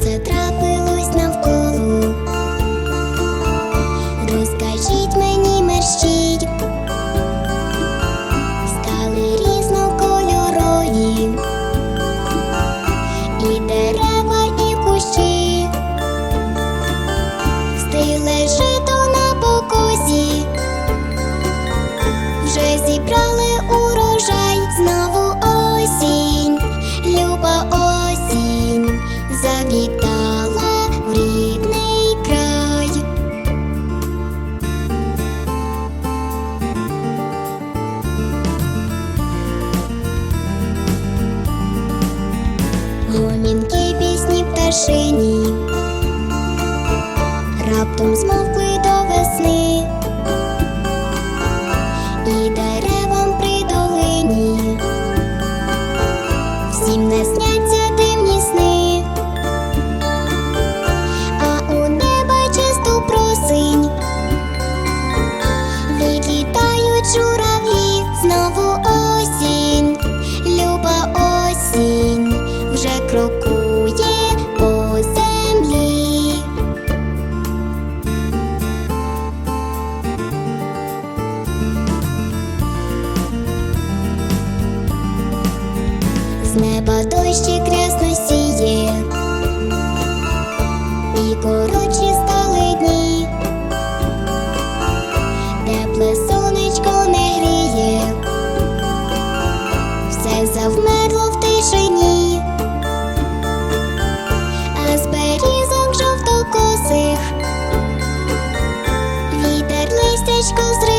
це трапилось навколо. Розкажіть мені мерщій, стали різнокольорові, і дерева, і кущі, стиле жито на покосі, вже зібрали. Вершині, раптом змовкли до весни, і деревам при долині, всім не сняться дивні сни, а у неба чисту просинь. Відлітають журавлі, з неба дощі крясно сіє, і коротші стали дні, тепле сонечко не гріє, все завмерло в тишині, а з берізок жовтокосих. Вітер листячко зриває.